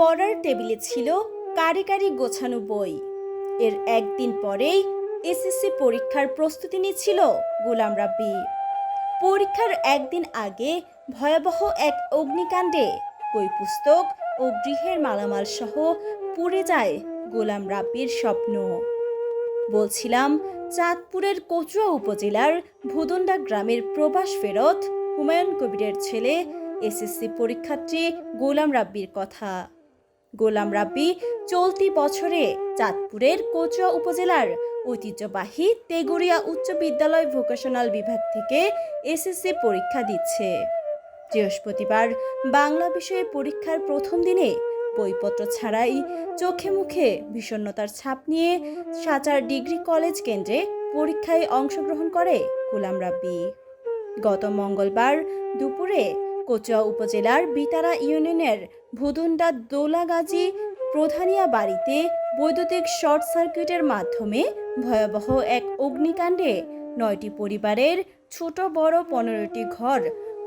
পড়ার টেবিলে ছিল কারি কারি গোছানো বই। এর একদিন পরেই এসএসসি পরীক্ষার প্রস্তুতি নিচ্ছিল গোলাম রাব্বি। পরীক্ষার একদিন আগে ভয়াবহ এক অগ্নিকাণ্ডে বই পুস্তক ও গৃহের মালামাল সহ পুড়ে যায় গোলাম রাব্বির স্বপ্ন। বলছিলাম, চাঁদপুরের কচুয়া উপজেলার ভুদন্ডা গ্রামের প্রবাস ফেরত হুমায়ুন কবিরের ছেলে এসএসসি পরীক্ষার্থী গোলাম রাব্বির কথা। গোলাম রাব্বি চলতি বছরে চাঁদপুরের কোচুয়া উপজেলার ঐতিহ্যবাহী তেগুড়িয়া উচ্চ বিদ্যালয় ভোকেশনাল বিভাগ থেকে এসএসসি পরীক্ষা দিচ্ছে। বৃহস্পতিবার বাংলা বিষয়ে পরীক্ষার প্রথম দিনে বইপত্র ছাড়াই চোখে মুখে বিষণ্ণতার ছাপ নিয়ে সাচার ডিগ্রি কলেজ কেন্দ্রে পরীক্ষায় অংশগ্রহণ করে গোলাম রাব্বি। গত মঙ্গলবার দুপুরে কচুয়া উপজেলার বিতারা ইউনিয়নের ভুদুন্ডা দোলাগাজী প্রধানিয়া বাড়িতে বৈদ্যুতিক শর্ট সার্কিটের মাধ্যমে ভয়াবহ এক অগ্নিকাণ্ডে নয়টি পরিবারের ছোট বড় পনেরোটি ঘর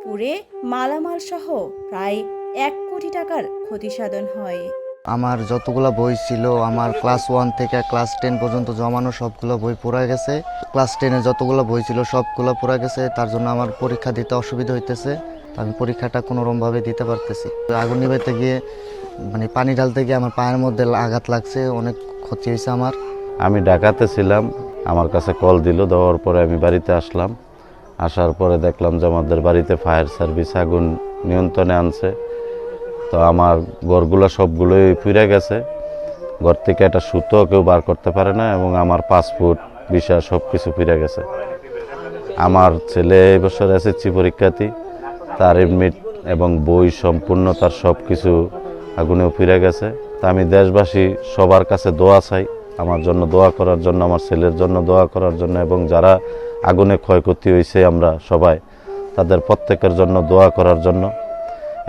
পুড়ে মালামাল সহ প্রায় এক কোটি টাকার ক্ষতিসাধন হয়। আমার যতগুলো বই ছিল, আমার ক্লাস ওয়ান থেকে ক্লাস টেন পর্যন্ত জমানো সবগুলো বই পড়া গেছে। ক্লাস টেনে যতগুলো বই ছিল, সবগুলো পড়া গেছে। তার জন্য আমার পরীক্ষা দিতে অসুবিধা হইতেছে। আমি পরীক্ষাটা কোনোরকমভাবে দিতে পারতেছি। আগুন নিভাইতে গিয়ে মানে পানি ঢালতে গিয়ে আমার পায়ের মধ্যে আঘাত লাগছে, অনেক ক্ষতি হয়েছে আমার। আমি ঢাকাতে ছিলাম, আমার কাছে কল দিল, দেওয়ার পরে আমি বাড়িতে আসলাম। আসার পরে দেখলাম যে আমাদের বাড়িতে ফায়ার সার্ভিস আগুন নিয়ন্ত্রণে আনছে। তো আমার ঘরগুলো সবগুলোই ফিরে গেছে। ঘর থেকে একটা সুতো কেউ বার করতে পারে না এবং আমার পাসপোর্ট, ভিসা সব কিছু ফিরে গেছে। আমার ছেলে এবছর এসএসসি পরীক্ষার্থী। তার এডমিট এবং বই সম্পূর্ণ তার সব কিছু আগুনেও ফিরে গেছে। তা আমি দেশবাসী সবার কাছে দোয়া চাই, আমার জন্য দোয়া করার জন্য, আমার ছেলের জন্য দোয়া করার জন্য, এবং যারা আগুনে ক্ষয়ক্ষতি হয়েছে আমরা সবাই তাদের প্রত্যেকের জন্য দোয়া করার জন্য।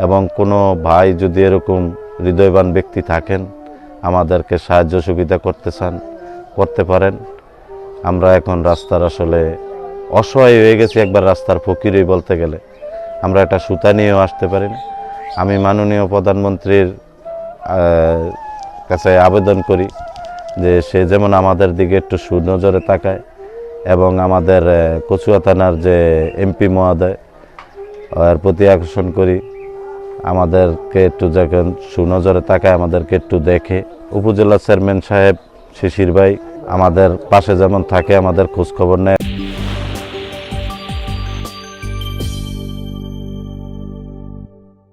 এবং কোনো ভাই যদি এরকম হৃদয়বান ব্যক্তি থাকেন, আমাদেরকে সাহায্য সুবিধা করতে চান, করতে পারেন। আমরা এখন রাস্তার আসলে অসহায় হয়ে গেছি, একবার রাস্তার ফকিরই বলতে গেলে। আমরা একটা সুতা নিয়েও আসতে পারি না। আমি মাননীয় প্রধানমন্ত্রীর কাছে আবেদন করি যে সে যেমন আমাদের দিকে একটু সুনজরে তাকায় এবং আমাদের কচুয়া থানার যে এমপি মহোদয় এর প্রতি আকর্ষণ করি। আমাদেরকে একটু যখন সুনজরে তাকায়, আমাদেরকে একটু দেখে। উপজেলা চেয়ারম্যান সাহেব শিশির ভাই আমাদের পাশে যেমন থাকে, আমাদের খোঁজখবর নেয়।